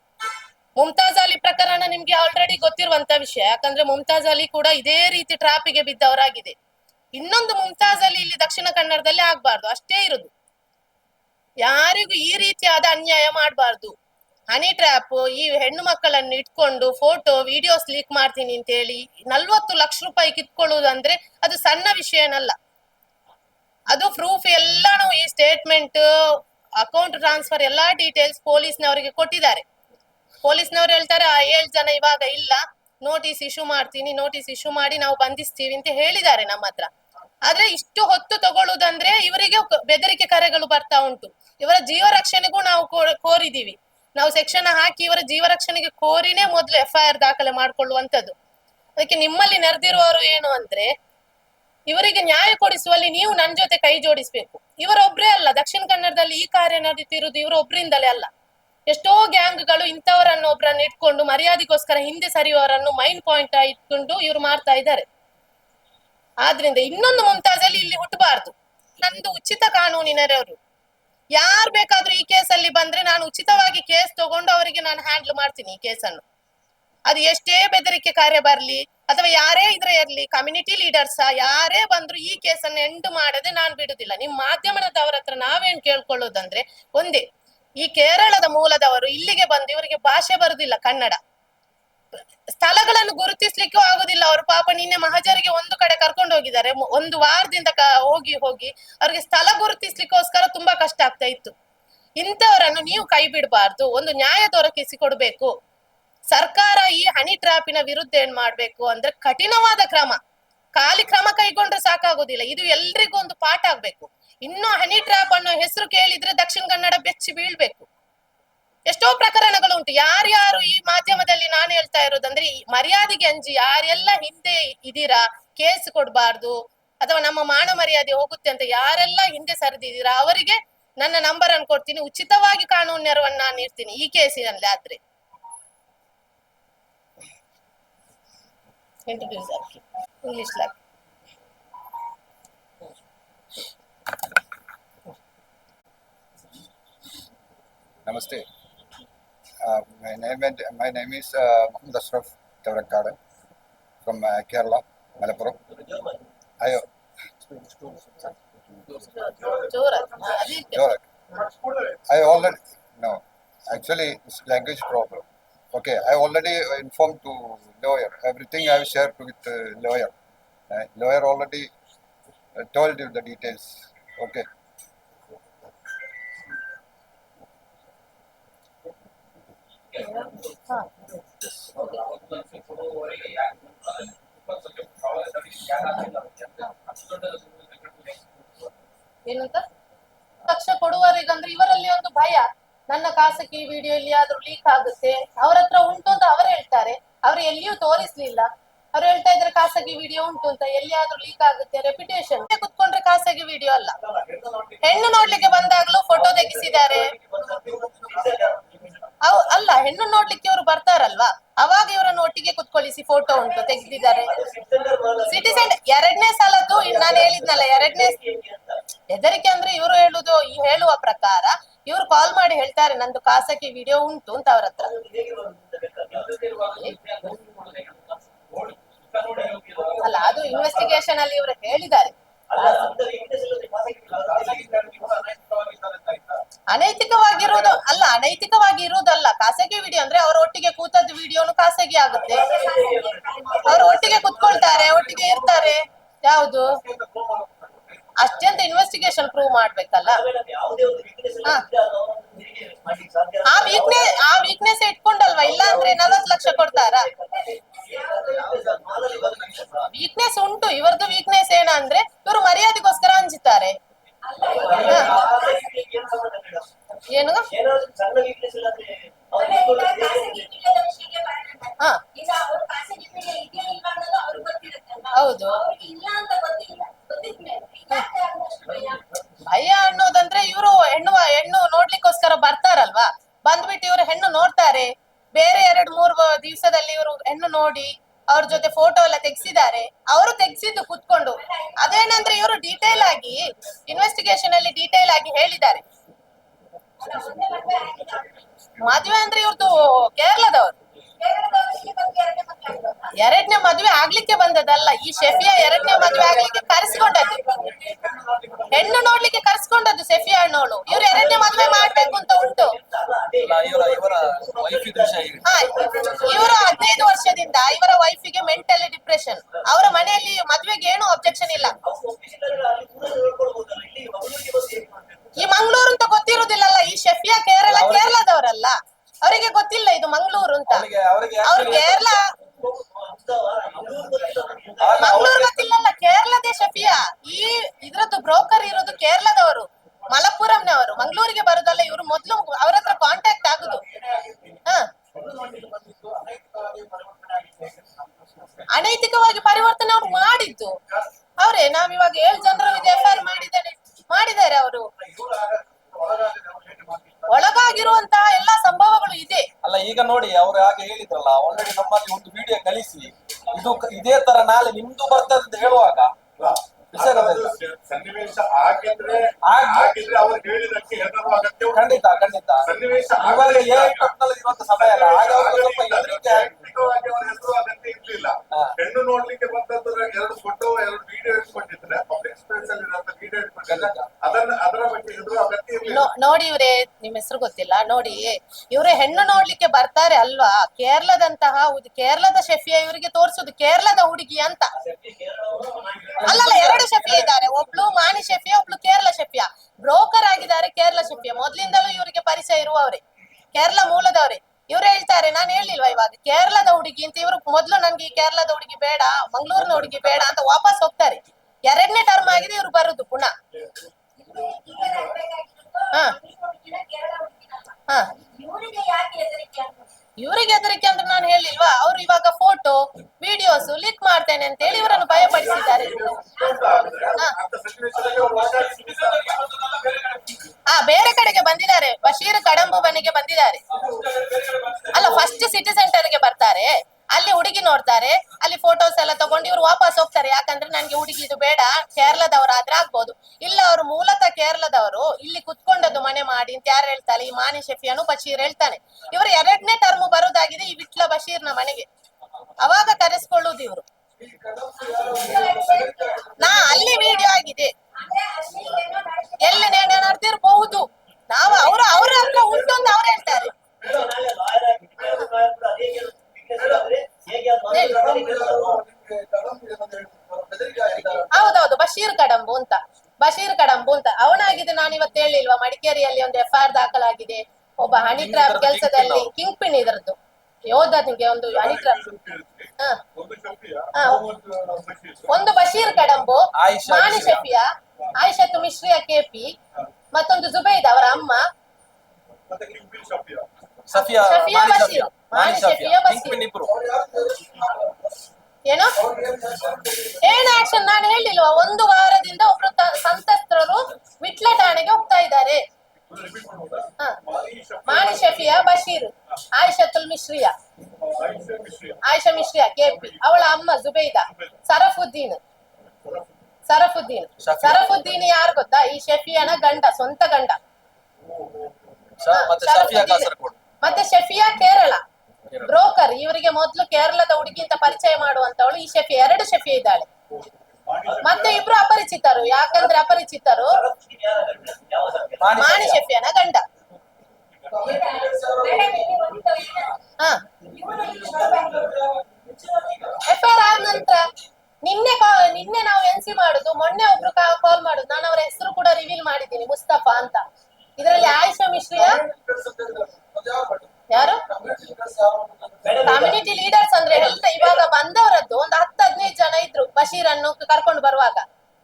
ಮುಮ್ತಾಜ್ ಅಲಿ ಪ್ರಕರಣ ನಿಮ್ಗೆ ಆಲ್ರೆಡಿ ಗೊತ್ತಿರುವಂತ ವಿಷಯ. ಯಾಕಂದ್ರೆ ಮುಮ್ತಾಜ್ ಅಲಿ ಕೂಡ ಇದೇ ರೀತಿ ಟ್ರಾಪಿಗೆ ಬಿದ್ದವರಾಗಿದೆ. ಇನ್ನೊಂದು ಮುಮ್ತಾಜ್ ಇಲ್ಲಿ ದಕ್ಷಿಣ ಕನ್ನಡದಲ್ಲಿ ಆಗ್ಬಾರ್ದು, ಅಷ್ಟೇ ಇರುದು. ಯಾರಿಗೂ ಈ ರೀತಿಯಾದ ಅನ್ಯಾಯ ಮಾಡಬಾರ್ದು. ಹನಿ ಟ್ರ್ಯಾಪ್, ಈ ಹೆಣ್ಣು ಮಕ್ಕಳನ್ನು ಇಟ್ಕೊಂಡು ಫೋಟೋ, ವಿಡಿಯೋಸ್ ಲೀಕ್ ಮಾಡ್ತೀನಿ ಅಂತ ಹೇಳಿ ನಲ್ವತ್ತು ಲಕ್ಷ ರೂಪಾಯಿ ಕಿತ್ಕೊಳ್ಳುವುದಂದ್ರೆ ಅದು ಸಣ್ಣ ವಿಷಯನಲ್ಲ. ಅದು ಪ್ರೂಫ್ ಎಲ್ಲಾನು ಈ ಸ್ಟೇಟ್ಮೆಂಟ್ ಅಕೌಂಟ್ ಟ್ರಾನ್ಸ್ಫರ್ ಎಲ್ಲಾ ಡೀಟೇಲ್ಸ್ ಪೊಲೀಸ್ನವರಿಗೆ ಕೊಟ್ಟಿದ್ದಾರೆ. ಪೊಲೀಸ್ನವ್ರು ಹೇಳ್ತಾರೆ, ಆ ಏಳು ಜನ ಇವಾಗ ಇಲ್ಲ ನೋಟಿಸ್ ಇಶ್ಯೂ ಮಾಡ್ತೀನಿ ನೋಟಿಸ್ ಇಶ್ಯೂ ಮಾಡಿ ನಾವು ಬಂಧಿಸ್ತೀವಿ ಅಂತ ಹೇಳಿದ್ದಾರೆ ನಮ್ಮ ಹತ್ರ. ಆದ್ರೆ ಇಷ್ಟು ಹೊತ್ತು ತಗೊಳ್ಳುದಂದ್ರೆ ಇವರಿಗೆ ಬೆದರಿಕೆ ಕರೆಗಳು ಬರ್ತಾ ಉಂಟು. ಇವರ ಜೀವ ರಕ್ಷಣೆಗೂ ನಾವು ಕೋರಿದೀವಿ. ನಾವು ಸೆಕ್ಷನ್ ಹಾಕಿ ಇವರ ಜೀವ ರಕ್ಷಣೆಗೆ ಕೋರಿನೇ ಮೊದಲು ಎಫ್ ಐ ಆರ್ ದಾಖಲೆ ಮಾಡ್ಕೊಳ್ಳುವಂತದ್ದು ಅದಕ್ಕೆ ನಿಮ್ಮಲ್ಲಿ ನೆರೆದಿರುವವರು ಏನು ಅಂದ್ರೆ, ಇವರಿಗೆ ನ್ಯಾಯ ಕೊಡಿಸುವಲ್ಲಿ ನೀವು ನನ್ನ ಜೊತೆ ಕೈ ಜೋಡಿಸ್ಬೇಕು. ಇವರೊಬ್ರೇ ಅಲ್ಲ, ದಕ್ಷಿಣ ಕನ್ನಡದಲ್ಲಿ ಈ ಕಾರ್ಯ ನಡೀತಿರುವುದು ಇವರೊಬ್ಬರಿಂದಲೇ ಅಲ್ಲ. ಎಷ್ಟೋ ಗ್ಯಾಂಗ್ಗಳು ಇಂಥವರನ್ನು ಒಬ್ರನ್ನ ಇಟ್ಕೊಂಡು ಮರ್ಯಾದೆಗೋಸ್ಕರ ಹಿಂದೆ ಸರಿಯುವವರನ್ನು ಮೈನ್ ಪಾಯಿಂಟ್ ಇಟ್ಕೊಂಡು ಇವ್ರು ಮಾಡ್ತಾ ಇದ್ದಾರೆ. ಆದ್ರಿಂದ ಇನ್ನೊಂದು ಮುಂತಾಜಲ್ಲಿ ಇಲ್ಲಿ ಹುಟ್ಟಬಾರ್ದು. ನಂದು ಉಚಿತ ಕಾನೂನಿನರವರು. ಯಾರು ಬೇಕಾದ್ರೂ ಈ ಕೇಸಲ್ಲಿ ಬಂದ್ರೆ ನಾನು ಉಚಿತವಾಗಿ ಕೇಸ್ ತಗೊಂಡು ಅವರಿಗೆ ನಾನು ಹ್ಯಾಂಡಲ್ ಮಾಡ್ತೀನಿ ಈ ಕೇಸನ್ನು. ಅದು ಎಷ್ಟೇ ಬೆದರಿಕೆ ಕಾರ್ಯ ಬರ್ಲಿ, ಅಥವಾ ಯಾರೇ ಇದ್ರೆ ಇರ್ಲಿ ಕಮ್ಯುನಿಟಿ ಲೀಡರ್ಸ ಯಾರೇ ಬಂದ್ರು ಈ ಕೇಸನ್ನು ಎಂಡ್ ಮಾಡದೆ ನಾನು ಬಿಡುದಿಲ್ಲ. ನಿಮ್ ಮಾಧ್ಯಮದವರ ಹತ್ರ ನಾವೇನ್ ಕೇಳ್ಕೊಳ್ಳೋದಂದ್ರೆ, ಒಂದೇ, ಈ ಕೇರಳದ ಮೂಲದವರು ಇಲ್ಲಿಗೆ ಬಂದು ಇವರಿಗೆ ಭಾಷೆ ಬರುದಿಲ್ಲ ಕನ್ನಡ. ಸ್ಥಳಗಳನ್ನು ಗುರುತಿಸ್ಲಿಕ್ಕೂ ಆಗುದಿಲ್ಲ. ಅವರು ಪಾಪ ನಿನ್ನೆ ಮಹಾಜರಿಗೆ ಒಂದು ಕಡೆ ಕರ್ಕೊಂಡು ಹೋಗಿದ್ದಾರೆ. ಒಂದು ವಾರದಿಂದ ಹೋಗಿ ಹೋಗಿ ಅವ್ರಿಗೆ ಸ್ಥಳ ಗುರುತಿಸ್ಲಿಕ್ಕೋಸ್ಕರ ತುಂಬಾ ಕಷ್ಟ ಆಗ್ತಾ ಇತ್ತು. ಇಂಥವರನ್ನು ನೀವು ಕೈ ಬಿಡಬಾರ್ದು. ಒಂದು ನ್ಯಾಯ ದೊರಕಿಸಿ ಕೊಡ್ಬೇಕು ಸರ್ಕಾರ ಈ ಹನಿ ಟ್ರಾಪಿನ ವಿರುದ್ಧ ಏನ್ ಮಾಡ್ಬೇಕು ಅಂದ್ರೆ ಕಠಿಣವಾದ ಕ್ರಮ. ಖಾಲಿ ಕ್ರಮ ಕೈಗೊಂಡ್ರೆ ಸಾಕಾಗುದಿಲ್ಲ. ಇದು ಎಲ್ರಿಗೂ ಒಂದು ಪಾಠ ಆಗ್ಬೇಕು. ಇನ್ನು ಹನಿ ಟ್ರಾಪ್ ಅನ್ನೋ ಹೆಸರು ಕೇಳಿದ್ರೆ ದಕ್ಷಿಣ ಕನ್ನಡ ಬೆಚ್ಚಿ ಬೀಳ್ಬೇಕು. ಎಷ್ಟೋ ಪ್ರಕರಣಗಳು ಉಂಟು. ಯಾರ್ಯಾರು ಈ ಮಾಧ್ಯಮದಲ್ಲಿ ನಾನು ಹೇಳ್ತಾ ಇರೋದಂದ್ರೆ, ಈ ಮರ್ಯಾದೆಗೆ ಅಂಜಿ ಯಾರೆಲ್ಲ ಹಿಂದೆ ಇದೀರಾ ಕೇಸ್ ಕೊಡಬಾರ್ದು, ಅಥವಾ ನಮ್ಮ ಮಾನ ಮರ್ಯಾದೆ ಹೋಗುತ್ತೆ ಅಂತ ಯಾರೆಲ್ಲ ಹಿಂದೆ ಸರಿದಿದ್ದೀರಾ, ಅವರಿಗೆ ನನ್ನ ನಂಬರ್ ಅನ್ನು ಕೊಡ್ತೀನಿ, ಉಚಿತವಾಗಿ ಕಾನೂನು ನೆರವನ್ನ ನಾನು ನೀಡ್ತೀನಿ ಈ ಕೇಸಿನಲ್ಲಿ ಆದ್ರೆ. ನಮಸ್ತೆ. Um, my name and, my name is uh, Muhammad Ashraf from uh, Kerala, Malappuram. Ayo. I already no. Actually, it's language problem. Okay, I already informed to lawyer. Everything I shared with uh, lawyer. Uh, lawyer already uh, told you the details. Okay. ಏನಂತ? ಲಕ್ಷ ಕೊಡುವವರಿಗಂದ್ರೆ ಇವರಲ್ಲಿ ಒಂದು ಭಯ. ನನ್ನ ಖಾಸಗಿ video ಇಲ್ಲಿ ಆದ್ರೂ leak ಆಗುತ್ತೆ. ಅವ್ರ ಹತ್ರ ಉಂಟು ಅಂತ ಅವರು ಹೇಳ್ತಾರೆ. ಅವ್ರು ಎಲ್ಲಿಯೂ ತೋರಿಸ್ಲಿಲ್ಲ. ಅವ್ರು ಹೇಳ್ತಾ ಇದ್ರೆ ಖಾಸಗಿ ವಿಡಿಯೋ ಉಂಟು ಅಂತ ಎಲ್ಲಿಯಾದ್ರೂ ಲೀಕ್ ಆಗುತ್ತೆ ರೆಪ್ಯುಟೇಷನ್ ಕುತ್ಕೊಂಡ್ರೆ ಖಾಸಗಿ ವಿಡಿಯೋ ಅಲ್ಲ. ಹೆಣ್ಣು ನೋಡ್ಲಿಕ್ಕೆ ಬಂದಾಗ್ಲೂ ಫೋಟೋ ತೆಗಿಸಿದ್ದಾರೆ. ಅವ್ ಅಲ್ಲ, ಹೆಣ್ಣು ನೋಡ್ಲಿಕ್ಕೆ ಇವರು ಬರ್ತಾರಲ್ವಾ? ಅವಾಗ ಇವರನ್ನು ಒಟ್ಟಿಗೆ ಕುತ್ಕೊಳಿಸಿ ಫೋಟೋ ಉಂಟು ತೆಗೆದಿದ್ದಾರೆ. ಸಿಟಿಸನ್ ಎರಡನೇ ಸಲದ್ದು ನಾನು ಹೇಳಿದ್ನಲ್ಲ, ಎರಡನೇ ಹೆದರಿಕೆ ಅಂದ್ರೆ ಇವರು ಹೇಳುದು, ಹೇಳುವ ಪ್ರಕಾರ ಇವ್ರು ಕಾಲ್ ಮಾಡಿ ಹೇಳ್ತಾರೆ, ನಂದು ಖಾಸಗಿ ವಿಡಿಯೋ ಉಂಟು ಅಂತ ಅವ್ರ ಹತ್ರ. ಅಲ್ಲ, ಅದು ಇನ್ವೆಸ್ಟಿಗೇಷನ್ ಅಲ್ಲಿ ಇವರು ಹೇಳಿದ್ದಾರೆ. ಅನೈತಿಕವಾಗಿರುವುದು, ಅಲ್ಲ ಅನೈತಿಕವಾಗಿ ಇರುವುದಲ್ಲ ಖಾಸಗಿ ವಿಡಿಯೋ ಅಂದ್ರೆ ಅವ್ರ ಒಟ್ಟಿಗೆ ಕೂತದ್ದು ವಿಡಿಯೋನು ಖಾಸಗಿ ಆಗುತ್ತೆ. ಅವ್ರು ಒಟ್ಟಿಗೆ ಕುತ್ಕೊಳ್ತಾರೆ, ಒಟ್ಟಿಗೆ ಇರ್ತಾರೆ. ಯಾವುದು? ಅಷ್ಟೆಂತ ಇನ್ವೆಸ್ಟಿಗೇಷನ್ ಪ್ರೂವ್ ಮಾಡ್ಬೇಕಲ್ಲ. ಆ ವೀಕ್ನೆಸ್ ಆ ವೀಕ್ನೆಸ್ ಇಟ್ಕೊಂಡಲ್ವಾ? ಇಲ್ಲ ಅಂದ್ರೆ ನಲ್ವತ್ತು ಲಕ್ಷ ಕೊಡ್ತಾರಾ? ವೀಕ್ನೆಸ್ ಉಂಟು. ಇವರದ್ದು ವೀಕ್ನೆಸ್ ಏನಂದ್ರೆ ಇವರು ಮರ್ಯಾದೆಗೋಸ್ಕರ ಹಂಚುತ್ತಾರೆ ಏನು? ಹಾ. ಹೌದು. ಭಯ ಅನ್ನೋದಂದ್ರೆ ಇವರು ಹೆಣ್ಣು ಹೆಣ್ಣು ನೋಡ್ಲಿಕ್ಕೋಸ್ಕರ ಬರ್ತಾರಲ್ವಾ? ಬಂದ್ಬಿಟ್ಟು ಇವರು ಹೆಣ್ಣು ನೋಡ್ತಾರೆ. ಬೇರೆ ಎರಡು, ಮೂರು ದಿವ್ಸದಲ್ಲಿ ಇವರು ಹೆಣ್ಣು ನೋಡಿ ಅವ್ರ ಜೊತೆ ಫೋಟೋ ಎಲ್ಲ ತೆಗ್ಸಿದ್ದಾರೆ. ಅವರು ತೆಗ್ಸಿದ್ದು ಕುತ್ಕೊಂಡು. ಅದೇನಂದ್ರೆ ಇವರು ಡೀಟೇಲ್ ಆಗಿ ಇನ್ವೆಸ್ಟಿಗೇಷನ್ ಅಲ್ಲಿ ಡೀಟೇಲ್ ಆಗಿ ಹೇಳಿದ್ದಾರೆ. ಮದುವೆ ಅಂದ್ರೆ ಇವ್ರದ್ದು ಕೇರಳದವರು. ಎರಡನೇ ಮದುವೆ ಆಗ್ಲಿಕ್ಕೆ ಬಂದದಲ್ಲ ಈ ಶೆಫಿಯಾ ಎರಡನೇ ಮದುವೆ ಆಗ್ಲಿಕ್ಕೆ ಕರೆಸ್ಕೊಂಡದ್ದು. ಹೆಣ್ಣು ನೋಡ್ಲಿಕ್ಕೆ ಕರ್ಸ್ಕೊಂಡದ್ದು ಸೆಫಿಯಾ ಹಣ್ಣೋಳು ಇವ್ರು ಎರಡನೇ ಮದುವೆ ಮಾಡ್ಬೇಕು ಅಂತ ಉಂಟು. ಇವರು ಹದಿನೈದು ವರ್ಷದಿಂದ ಇವರ ವೈಫಿಗೆ ಮೆಂಟಲ್ ಡಿಪ್ರೆಷನ್ ಅವರ ಮನೆಯಲ್ಲಿ ಮದುವೆಗೆ ಏನು ಅಬ್ಜೆಕ್ಷನ್ ಇಲ್ಲ ಈ ಮಂಗಳೂರು ಅಂತ ಗೊತ್ತಿರುವುದಿಲ್ಲಲ್ಲ ಈ ಶೆಫಿಯಾ ಕೇರಳ ಕೇರಳದವರಲ್ಲ ಅವರಿಗೆ ಗೊತ್ತಿಲ್ಲ ಇದು ಮಂಗಳೂರು ಅಂತ ಅವರಿಗೆ ಅವರಿಗೆ ಅವ್ರು ಕೇರಳ ಮಂಗಳೂರು ಗೊತ್ತಿಲ್ಲಲ್ಲ ಕೇರಳದೇ ಶಫಿಯಾ ಈ ಇದ್ರದ್ದು ಬ್ರೋಕರ್ ಇರೋದು ಕೇರಳದವರು ಮಲಪ್ಪುರಂನವರು ಮಂಗಳೂರಿಗೆ ಬರುದಲ್ಲ ಇವರು ಮೊದ್ಲು ಅವ್ರ ಹತ್ರ ಕಾಂಟ್ಯಾಕ್ಟ್ ಆಗುದು ಹ ಅನೈತಿಕವಾಗಿ ಪರಿವರ್ತನೆ ಅವ್ರು ಮಾಡಿದ್ದು ಅವ್ರೇ ನಾವಿವಾಗ ಏಳು ಜನರ ಎಫ್ ಐ ಆರ್ ಮಾಡಿದ್ದಾರೆ ಮಾಡಿದ್ದಾರೆ ಅವರು ಒಳಗಾಗಿರುವಂತಹ ಎಲ್ಲಾ ಸಂಭವಗಳು ಇದೆ ಅಲ್ಲ ಈಗ ನೋಡಿ ಅವ್ರು ಹಾಗೆ ಹೇಳಿದ್ರಲ್ಲ ಆಲ್ರೆಡಿ ನಮ್ಮಲ್ಲಿ ಒಂದು ವಿಡಿಯೋ ಕಳಿಸಿ ಇದು ಇದೇ ತರ ನಾಳೆ ನಿಮ್ದು ಬರ್ತದೆ ಅಂತ ಹೇಳುವಾಗ? ಸನ್ನಿವೇಶ ಆಗಿದ್ರೆ ಆಗಿದ್ರೆ ಅವ್ರು ಹೇಳಿದಕ್ಕೆ. ಖಂಡಿತ ಖಂಡಿತ ಸನ್ನಿವೇಶ ಇವಾಗ ಇರುವಂತ ಸಮಯ ಅಲ್ಲ ಆಗ ಅವ್ರಿಗೆ ಸ್ವಲ್ಪ ಹೆದರಿಕೆ ಆಗಿದೆ. ವೈಯಕ್ತಿಕವಾಗಿ ಅವ್ರ ಹೆಸರು ಅಗತ್ಯ ಇರ್ಲಿಲ್ಲ. ಹೆಣ್ಣು ನೋಡ್ಲಿಕ್ಕೆ ಬಂದದ್ದು ಎರಡು ಫೋಟೋ ಎರಡು ನೋಡಿ ಇವ್ರೆ, ನಿಮ್ ಹೆಸರು ಗೊತ್ತಿಲ್ಲ, ನೋಡಿ. ಇವ್ರೆ ಹೆಣ್ಣು ನೋಡ್ಲಿಕ್ಕೆ ಬರ್ತಾರೆ ಅಲ್ವಾ? ಕೇರಳದಂತಹ ಕೇರಳದ ಶೆಫಿಯ ಇವರಿಗೆ ತೋರಿಸುದು ಕೇರಳದ ಹುಡುಗಿ ಅಂತ. ಅಲ್ಲಲ್ಲ, ಎರಡು ಶೆಫಿಯ ಇದ್ದಾರೆ. ಒಬ್ಳು ಮಾಣಿ ಶೆಫಿಯ, ಒಬ್ಳು ಕೇರಳ ಶೆಫಿಯ. ಬ್ರೋಕರ್ ಆಗಿದ್ದಾರೆ ಕೇರಳ ಶೆಫಿಯ. ಮೊದ್ಲಿಂದಲೂ ಇವರಿಗೆ ಪರಿಚಯ ಇರುವವರೇ. ಕೇರಳ ಮೂಲದವರೇ. ಇವ್ರು ಹೇಳ್ತಾರೆ, ನಾನು ಹೇಳಿಲ್ವಾ ಇವಾಗ? ಕೇರಳದ ಹುಡುಗಿ ಅಂತ ಇವ್ರು ಮೊದ್ಲು ನನ್ಗೆ ಈ ಕೇರಳದ ಹುಡುಗಿ ಬೇಡ, ಮಂಗಳೂರಿನ ಹುಡುಗಿ ಬೇಡ ಅಂತ ವಾಪಸ್ ಹೋಗ್ತಾರೆ. ಎರಡನೇ ಟರ್ಮ್ ಆಗಿದೆ ಇವ್ರು ಬರುದು ಪುನಃ. ಹಾ. ಹಾ. ಇವರಿಗೆ ಹೆದರಿಕೆ ಅಂದ್ರೆ ನಾನು ಹೇಳಿಲ್ವಾ? ಅವ್ರು ಇವಾಗ ಫೋಟೋ ವಿಡಿಯೋಸ್ ಲೀಕ್ ಮಾಡ್ತೇನೆ ಅಂತ ಹೇಳಿ ಇವರನ್ನು ಹಾ. ಅವ್ರು ಒಟ್ಟಾಗಿ ಆ ಬೇರೆ ಕಡೆಗೆ ಬಂದಿದ್ದಾರೆ. ಬಶೀರ್ ಕಡಂಬು ಮನೆಗೆ ಬಂದಿದ್ದಾರೆ. ಅಲ್ಲ ಫಸ್ಟ್ ಸಿಟಿ ಸೆಂಟರ್ಗೆ ಬರ್ತಾರೆ. ಅಲ್ಲಿ ಹುಡುಗಿ ನೋಡ್ತಾರೆ, ಅಲ್ಲಿ ಫೋಟೋಸ್ ಎಲ್ಲ ತಗೊಂಡು ಇವ್ರು ವಾಪಸ್ ಹೋಗ್ತಾರೆ. ಯಾಕಂದ್ರೆ ನನ್ಗೆ ಹುಡುಗಿ ಇದು ಬೇಡ, ಕೇರಳದವರಾದ್ರೆ ಆಗ್ಬೋದು. ಇಲ್ಲ, ಅವರು ಮೂಲತಃ ಕೇರಳದವರು, ಇಲ್ಲಿ ಕುತ್ಕೊಂಡದ್ದು ಮನೆ ಮಾಡಿ ಅಂತ ಯಾರು ಹೇಳ್ತಾರೆ? ಈ ಮಾನಿ ಶೆಫಿಯನು ಬಶೀರ್ ಹೇಳ್ತಾನೆ. ಇವರು ಎರಡನೇ ಟರ್ಮ್ ಬರೋದಾಗಿದೆ ಈ ವಿಟ್ಲ ಬಶೀರ್ನ ಮನೆಗೆ. ಅವಾಗ ಕರೆಸ್ಕೊಳ್ಳುದು ಇವರು. ನಾ, ಅಲ್ಲಿ ವಿಡಿಯೋ ಆಗಿದೆ. ಎಲ್ಲಿ ನೇಣೆ ನಡೆದಿರಬಹುದು ನಾವು ಅವ್ರ ಅವ್ರ ಹತ್ರ ಉಂಟು ಅಂತ ಅವ್ರು ಹೇಳ್ತಾರೆ. ಹೌದೌದು ಬಶೀರ್ ಕಡಂಬು ಅಂತ. ಬಶೀರ್ ಕಡಂಬು ಅಂತ. ಅವನಾಗಿದೆ ನಾನು ಇವತ್ತು ಹೇಳಿಲ್ವಾ? ಮಡಿಕೇರಿಯಲ್ಲಿ ಒಂದು ಎಫ್ ಆರ್ ದಾಖಲಾಗಿದೆ. ಒಬ್ಬ ಹನಿ ಟ್ರಾಪ್ ಕೆಲಸದಲ್ಲಿ ಕಿಂಗ್ ಪಿನ್ ಯೋಧ ಯೋಧನಿಗೆ ಒಂದು ಹನಿ ಟ್ರಾಪ್ ಒಂದು ಬಶೀರ್. ಕಡಂಬು ಆಯಿಷಾ ಮಾಣಿ ಶಫಿಯ ಆಯಿಷತ್ತು ಮಿಶ್ರಿಯ ಕೆಪಿ ಮತ್ತೊಂದು ಜುಬೈದ್ ಅವರ ಅಮ್ಮ. ಸಫಿಯಾ ಬಶೀರ್. ಮಾಣಿ ಶಫಿಯಾ ಬಶೀರ್. ಕಿಂಗ್ಪಿನ್ ಇಬ್ರು ಏನು ಏನ್ ಆಕ್ಷನ್ ನಾನು ಹೇಳಿಲ್ವಾ ಒಂದು ವಾರದಿಂದ ಒಬ್ರು ಸಂತಸ್ತ್ರರು ಸಂತ್ರಸ್ತರು ವಿಟ್ಲ ಠಾಣೆಗೆ ಹೋಗ್ತಾ ಇದ್ದಾರೆ. ಮಾಣಿ ಶಫಿಯಾ ಬಶೀರ್ ಆಯಿಷತುಲ್ ಮಿಶ್ರಿಯಾ. ಆಯಿಷಾ ಮಿಶ್ರಿಯಾ. ಕೆಪಿ ಅವಳ ಅಮ್ಮ ಜುಬೈದಾ. ಸರಫುದ್ದೀನ್. ಸರಫುದ್ದೀನ್. ಸರಫುದ್ದೀನ್ ಯಾರು ಗೊತ್ತಾ? ಈ ಶಫಿಯಾನ ಗಂಡ ಸ್ವಂತ ಗಂಡ. ಮತ್ತೆ ಶಫಿಯಾ ಕೇರಳ. ಬ್ರೋಕರ್ ಇವರಿಗೆ ಮೊದ್ಲು ಕೇರಳದ ಹುಡುಗಿ ಅಂತ ಪರಿಚಯ ಮಾಡುವಂತವಳು ಈ ಶಫಿ ಎರಡು ಶಫಿಯ ಇದ್ದಾಳೆ. ಮತ್ತೆ ಇಬ್ರು ಅಪರಿಚಿತರು, ಯಾಕಂದ್ರೆ ಅಪರಿಚಿತರು ಮಾಣಿ ಗಂಡ. ಎಫ್ ಆರ್ ಆದ ನಂತರ ನಿನ್ನೆ ನಿನ್ನೆ ನಾವು ಎನ್ ಸಿ ಮಾಡುದು, ಮೊನ್ನೆ ಒಬ್ರು ಕಾಲ್ ಮಾಡುದು. ನಾನು ಅವರ ಹೆಸರು ಕೂಡ ರಿವೀಲ್ ಮಾಡಿದ್ದೀನಿ, ಮುಸ್ತಫಾ ಅಂತ. ಇದರಲ್ಲಿ ಆಯಿಷಾ ಮಿಶ್ರಿಯಾ ಯಾರು? ಕಮ್ಯುನಿಟಿ ಲೀಡರ್ಸ್ ಅಂದ್ರೆ ಹೆಲ್ತ್ ಇವಾಗ ಬಂದವರದ್ದು ಒಂದು ಹತ್ತು ಹದಿನೈದು ಜನ ಇದ್ರು ಬಶೀರ್ ಅನ್ನು ಕರ್ಕೊಂಡು ಬರುವಾಗ.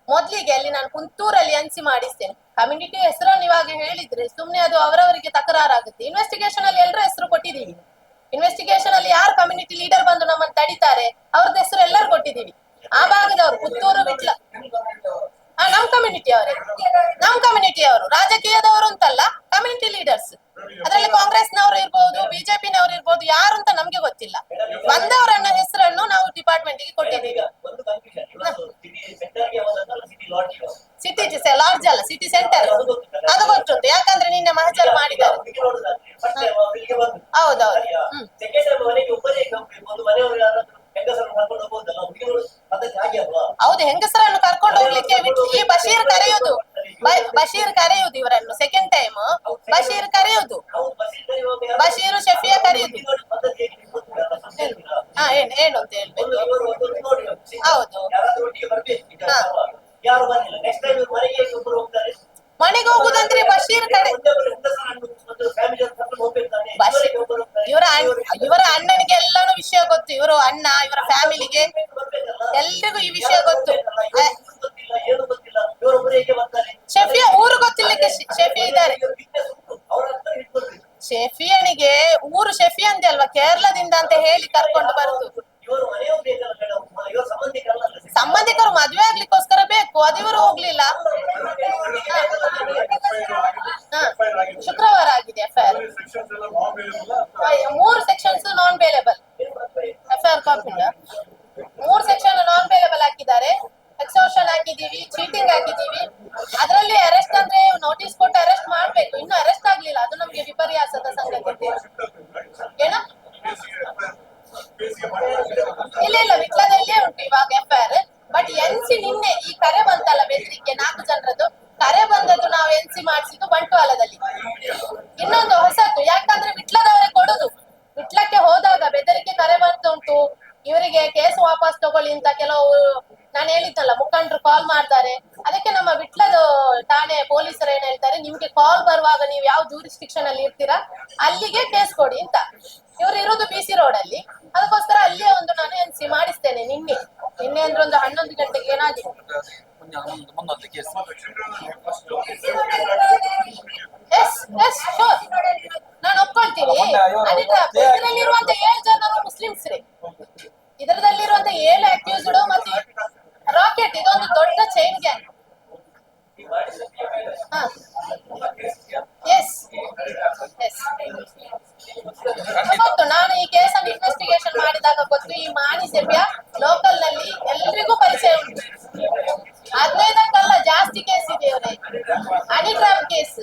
ಮೊದ್ಲಿಗೆ ಅಲ್ಲಿ ನಾನು ಕುಂತೂರಲ್ಲಿ ಎನ್ಸಿ ಮಾಡಿಸ್ತೇನೆ. ಕಮ್ಯುನಿಟಿ ಹೆಸರನ್ನು ಇವಾಗ ಹೇಳಿದ್ರೆ ಸುಮ್ನೆ ಅದು ಅವರವರಿಗೆ ತಕರಾರಾಗುತ್ತೆ. ಇನ್ವೆಸ್ಟಿಗೇಷನ್ ಅಲ್ಲಿ ಎಲ್ಲರ ಹೆಸರು ಕೊಟ್ಟಿದ್ದೀವಿ. ಇನ್ವೆಸ್ಟಿಗೇಷನ್ ಅಲ್ಲಿ ಯಾರು ಕಮ್ಯುನಿಟಿ ಲೀಡರ್ ಬಂದು ನಮ್ಮನ್ನು ತಡಿತಾರೆ ಅವ್ರದ್ದು ಹೆಸರು ಎಲ್ಲರೂ ಕೊಟ್ಟಿದ್ದೀವಿ. ಆ ಭಾಗದವರು, ಪುತ್ತೂರು ಬಿಟ್ಲ ನಮ್ ಕಮ್ಯುನಿಟಿ ಅವರೇ. ನಮ್ ಕಮ್ಯುನಿಟಿ ಅವರು, ರಾಜಕೀಯದವರು ಅಂತಲ್ಲ ಕಮ್ಯುನಿಟಿ ಲೀಡರ್ಸ್ ಅದರಲ್ಲಿ ಕಾಂಗ್ರೆಸ್ನವರು ಇರ್ಬೋದು ಬಿಜೆಪಿನವರು ಇರ್ಬೋದು, ಯಾರು ಅಂತ ನಮ್ಗೆ ಗೊತ್ತಿಲ್ಲ. ಬಂದವರನ್ನ ಹೆಸರನ್ನು ibishego ಬಿಟ್ಟು ನಿನ್ನೆ ಈ ಕರೆ ಬಂತಲ್ಲ ಬೆದರಿಕೆ ನಾಲ್ಕು ಜನರದ್ದು? ಕರೆ ಬಂದದ್ದು ನಾವು ಎನ್ ಸಿ ಮಾಡಿಸಿದ್ದು ಬಂಟ್ವಾಳದಲ್ಲಿ. ಇನ್ನೊಂದು ಹೊಸತು ಯಾಕಂದ್ರೆ ವಿಟ್ಲದವರೇ ಕೊಡುದು. ವಿಟ್ಲಕ್ಕೆ ಹೋದಾಗ ಬೆದರಿಕೆ ಕರೆ ಬಂತುಂಟು. ಇವರಿಗೆ ಕೇಸ್ ವಾಪಸ್ ತಗೊಳ್ಳಿ ಅಂತ ಕೆಲವರು ನಾನು ಹೇಳಿದ್ದಲ್ಲ, ಮುಖಂಡರು ಕಾಲ್ ಮಾಡ್ತಾರೆ. ಅದಕ್ಕೆ ನಮ್ಮ ವಿಟ್ಲದ ಠಾಣೆ ಪೊಲೀಸರು ಏನ್ ಹೇಳ್ತಾರೆ, ನಿಮ್ಗೆ ಕಾಲ್ ಬರುವಾಗ ನೀವು ಯಾವ ಜೂರಿಸ್ಟಿಕ್ಷನ್ ಅಲ್ಲಿ ಇರ್ತೀರಾ? ಅಲ್ಲಿಗೆ ಕೇಸ್ ಕೊಡಿ ಅಂತ. ಇವ್ರು ಇರೋದು ಬಿ ಸಿ ರೋಡ್ ಅಲ್ಲಿ. ಅದಕ್ಕೋಸ್ಕರ ಅಲ್ಲಿಯೇ ಒಂದು ನಾನು ಎನ್ ಸಿ ಮಾಡಿಸ್ತೇನೆ ನಿನ್ನೆ. ನಿನ್ನೆ ಅಂದ್ರೆ ಒಂದು ಹನ್ನೊಂದು ಗಂಟೆಗೆ ಏನಾಗಿದೆ ಎಸ್ ಎಸ್ ಶೋರ್ ನಾನು ಒಪ್ಕೊಳ್ತೀನಿ. ಇದರಲ್ಲಿರುವಂತ ಏಳು ಜನ ಮುಸ್ಲಿಮ್ಸ್ ರೀ ಇದರದಲ್ಲಿರುವಂತ ಏಳು ಅಕ್ಯೂಸ್ಡ್ ಮತ್ತೆ ರಾಕೆಟ್ ಇದೊಂದು ದೊಡ್ಡ ಚೈನ್ ಗ್ಯಾಂಗ್ ಎಸ್ ಎಸ್ ಗೊತ್ತು, ನಾನು ಈ ಕೇಸನ್ನು ಇನ್ವೆಸ್ಟಿಗೇಷನ್ ಮಾಡಿದಾಗ ಗೊತ್ತು, ಈ ಮಾಣಿ ಲೋಕಲ್ನಲ್ಲಿ ಎಲ್ರಿಗೂ ಪರಿಚಯ ಉಂಟು. ಹದಿನೈದಕ್ಕಲ್ಲ ಜಾಸ್ತಿ ಕೇಸ್ ಇದೆ ಅವರೇ. ಕೇಸ್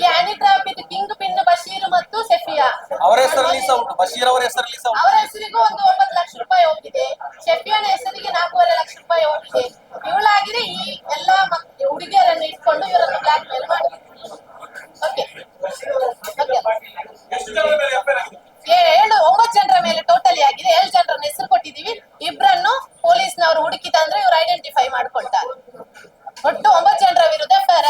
ಈ ಹನಿ ಇದು ಕಿಂಗ್ ಪಿನ್ ಬಶೀರ್ ಮತ್ತು ಸೆಫಿಯಾ ಅವರ ಹೆಸರಲ್ಲಿ ಅವರ ಹೆಸರಿಗೂ ಒಂದು ಒಂಬತ್ತು ಜನರ ವಿರುದ್ಧ ಎಫ್ಐಆರ್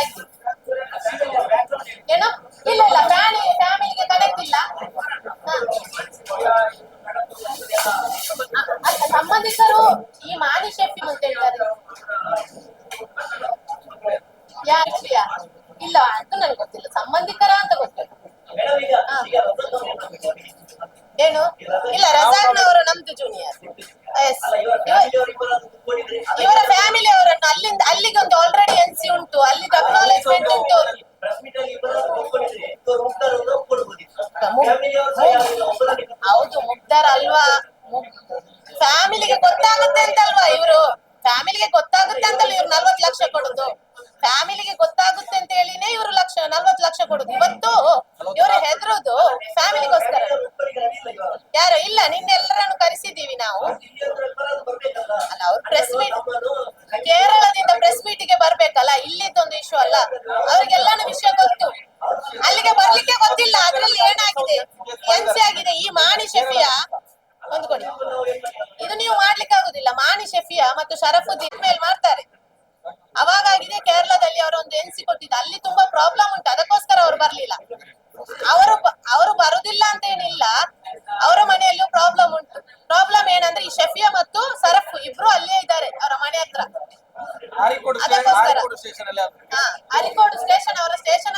ಕೊಡುದು. ಇವತ್ತು ಇವರು ಹೆದರೋದು ಫ್ಯಾಮಿಲಿಗೋಸ್ಕರ ಯಾರು? ಇಲ್ಲ ನಿನ್ನೆಲ್ಲ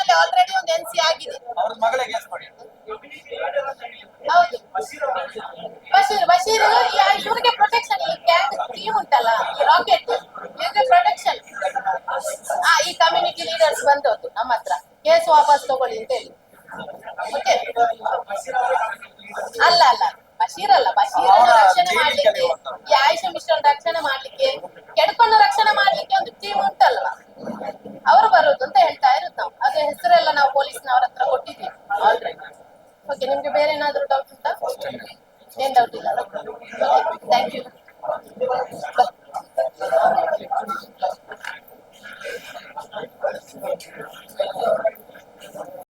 ಮನೆಯಲ್ಲಿ ಆಲ್ರೆಡಿ ಒಂದು ಎನ್ ಸಿ ಆಗಿದೆ. ಹೌದು. ಬಶೀರ್ ಬಶೀರ್ ಇವ್ರಿಗೆ ಪ್ರೊಟೆಕ್ಷನ್ ಈ ಗ್ಯಾಂಗ್ ಟೀಮ್ ಉಂಟಲ್ಲ ಈ ರಾಕೆಟ್ ಇವ್ರಿಗೆ ಪ್ರೊಟೆಕ್ಷನ್ ಆ ಈ ಕಮ್ಯುನಿಟಿ ಲೀಡರ್ಸ್ ಬಂದದ್ದು ನಮ್ಮ ಹತ್ರ. ಕೇಸ್ ವಾಪಸ್ ತಗೊಳ್ಳಿ ಅಂತ ಹೇಳಿ.